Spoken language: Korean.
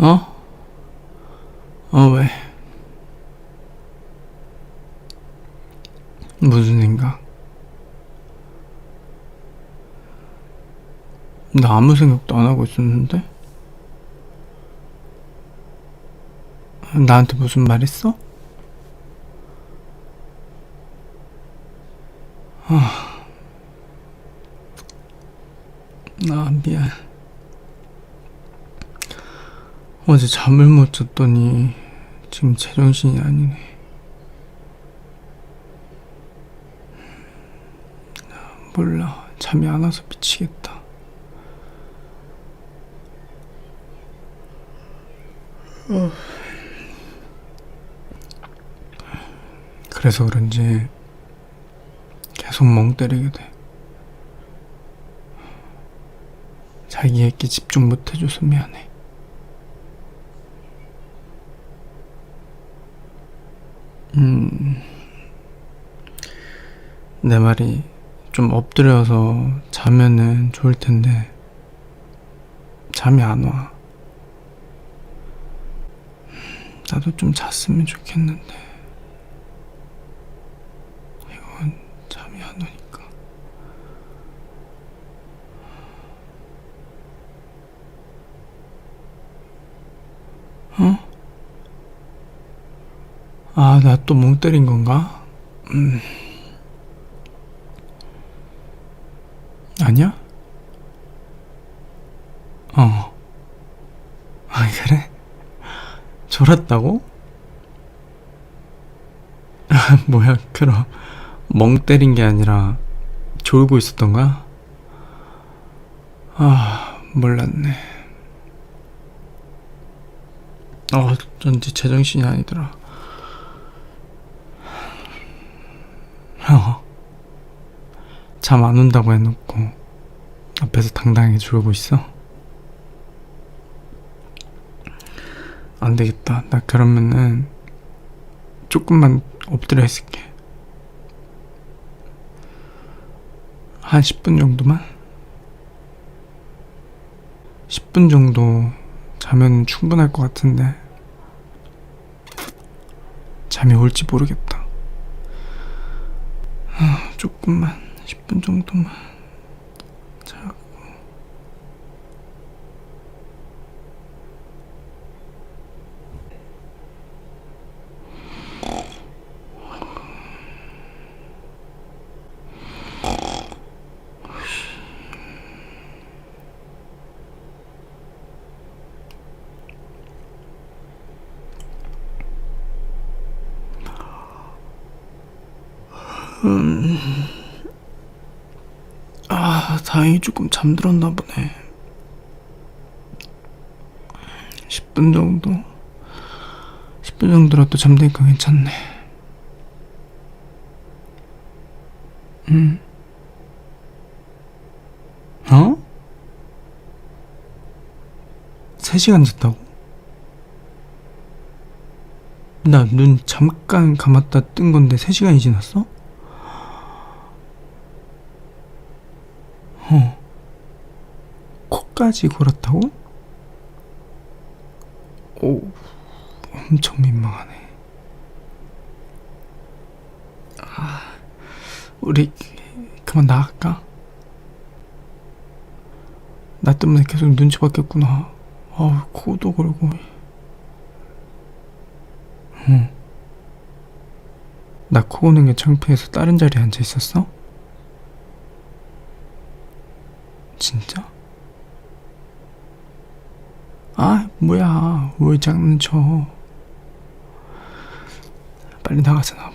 어? 어, 왜? 무슨 생각? 나 아무 생각도 안 하고 있었는데? 나한테 무슨 말 했어? 아, 나 미안. 어제 잠을 못 잤더니 지금 제정신이 아니네. 몰라. 잠이 안 와서 미치겠다. 그래서 그런지 계속 멍 때리게 돼. 자기에게 집중 못 해줘서 미안해. 음, 내 말이 좀 엎드려서 자면은 좋을 텐데, 잠이 안 와. 나도 좀 잤으면 좋겠는데, 이건 잠이 안 오니까. 어? 아, 나 또 멍 때린 건가? 음. 아니야? 어. 아, 그래? 졸았다고? 뭐야, 그럼. 멍 때린 게 아니라 졸고 있었던 거야? 아, 몰랐네. 어, 전지 제정신이 아니더라. 어. 잠안 온다고 해놓고 앞에서 당당하게 졸고 있어? 안 되겠다. 나 그러면은 조금만 엎드려 있을게. 한 10분 정도만? 10분 정도 자면 충분할 것 같은데 잠이 올지 모르겠다. 아, 조금만 10분 정도만 아, 다행히 조금 잠들었나 보네. 10분 정도? 10분 정도라도 잠드니까 괜찮네. 응. 어? 3시간 잤다고? 나 눈 잠깐 감았다 뜬 건데 3시간이 지났어? 어. 코까지 골았다고? 오, 엄청 민망하네. 아, 우리 그만 나갈까? 나 때문에 계속 눈치 봤겠구나. 아, 코도 골고. 응. 나 코 고는 게 창피해서 다른 자리에 앉아 있었어? 진짜? 아, 뭐야. 왜 장난쳐. 빨리 나가서 나